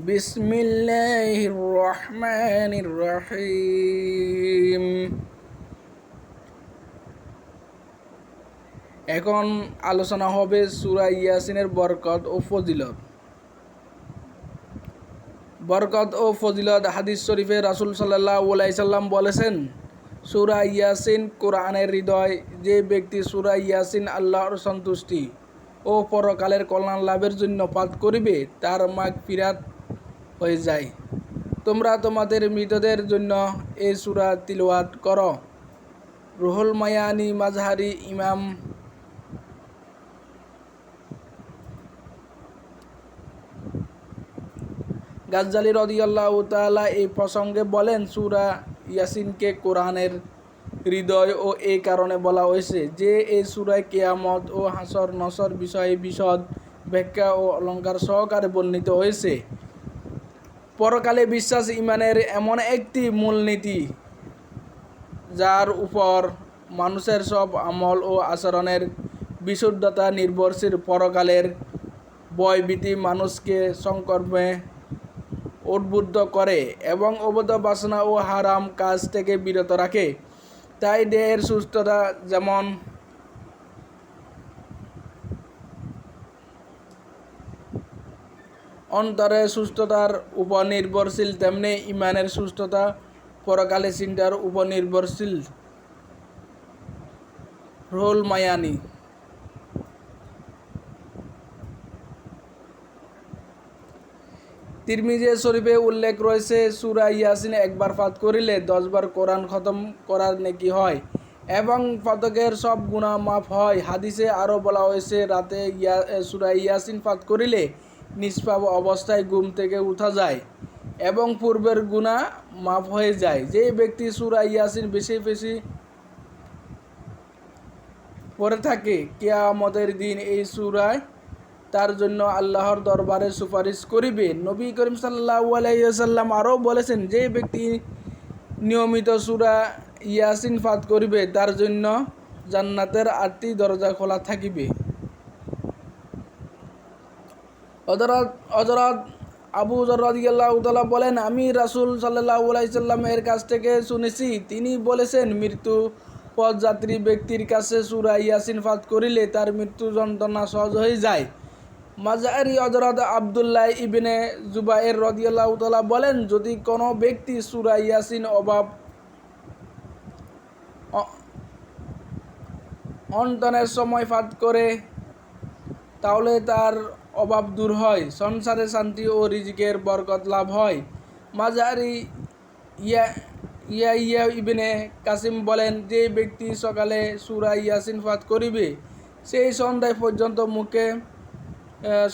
بسم الله الرحمن الرحيم এখন আলোচনা হবে সূরা ইয়াসিনের বরকত ও ফজিলত বরকত ও ফজিলত হাদিস শরীফে রাসূল সাল্লাল্লাহু আলাইহি সাল্লাম বলেছেন সূরা ইয়াসিন কোরআনের হৃদয় যে ব্যক্তি সূরা ইয়াসিন আল্লাহর সন্তুষ্টি ও পরকালের কল্যাণ লাভের জন্য পাঠ করিবে তার মাগ ফিরাত হয়ে যায়। তোমরা তোমাদের মৃতদের জন্য এ সুরা তিলওয়াত করো। রুহুল মায়ানি মাজহারি ইমাম গাজ্জালি রদিয়াল্লাহ তাআলা এই প্রসঙ্গে বলেন, সুরা ইয়াসিনকে কোরআনের হৃদয় ও এই কারণে বলা হয়েছে যে এই সূরায় কেয়ামত ও হাসর নসর বিষয়ে বিশদ ব্যাখ্যা ও অলঙ্কার সহকারে বর্ণিত হয়েছে। পরকালে বিশ্বাস ইমানের এমন একটি মূলনীতি, যার উপর মানুষের সব আমল ও আচরণের বিশুদ্ধতা নির্ভরশীল পরকালের ভয়ভীতি মানুষকে সংকর্মে উদ্বুদ্ধ করে এবং অবৈধ বাসনা ও হারাম কাজ থেকে বিরত রাখে। তাই দেহের সুস্থতা যেমন অন্তরের সুস্থতার উপর নির্ভরশীল তেমনি ইমানের সুস্থতা পরকালে চিন্তার উপর নির্ভরশীল রোল মায়ানি। তিরমিজে শরীফে উল্লেখ রয়েছে, সুরা ইয়াসিন একবার ফাত করিলে দশবার কোরআন খতম করার নেকি হয় এবং ফাতকের সব গুণা মাফ হয়। হাদিসে আরও বলা হয়েছে, রাতে ইয়া সুরা ইয়াসিন ফাত করিলে নিষ্পাপ অবস্থায় ঘুম থেকে উঠা যায় এবং পূর্বের গুণা মাফ হয়ে যায়। যে ব্যক্তি সুরা ইয়াসিন বেশি বেশি পড়ে থাকে, কেয়ামতের দিন এই সুরায় তার জন্য আল্লাহর দরবারে সুপারিশ করিবে। নবী করিম সাল্লাহ আলাইসাল্লাম আরও বলেছেন যে ব্যক্তি নিয়মিত সুরা ইয়াসিন ফাত করিবে, তার জন্য জান্নাতের আটটি দরজা খোলা থাকিবে। হজরত হজরত আবু জরাদিয়াল্লাহ তালা বলেন, আমি রাসুল সাল্লাহ আলাইসাল্লামের কাছ থেকে শুনেছি। তিনি বলেছেন, মৃত্যু পথযাত্রী ব্যক্তির কাছে সুরা ইয়াসিন ফাত করিলে তার মৃত্যু যন্ত্রণা সহজ হয়ে যায়। মাজারি হজরত আবদুল্লাহ ইবিনে জুবাইর রদিয়াল্লাহ তালা বলেন, যদি কোনো ব্যক্তি সুরা ইয়াসিন অভাব অন্তনের সময় ফাত করে তাহলে তার অভাব দূর হয়, সংসারে শান্তি ও রিজিকের বরকত লাভ হয়। মাজারি ইয়া ইয়া ইয়া ইবিনে কাসিম বলেন, যে ব্যক্তি সকালে সুরা ইয়াসিন ফাত করিবে, সেই সন্ধ্যায় পর্যন্ত মুখে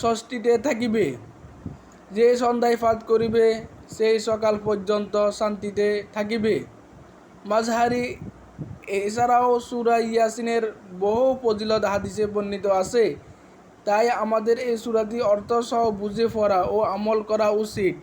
ষষ্ঠীতে থাকিবে। যে সন্ধ্যায় ফাত করিবে, সেই সকাল পর্যন্ত শান্তিতে থাকিবে। মাঝহারি এছাড়াও সুরা ইয়াসিনের বহু ফজিলত হাদিসে বর্ণিত আছে। তাই আমাদের এই সুরাটি অর্থ সহ বুঝে পড়া ও আমল করা উচিত।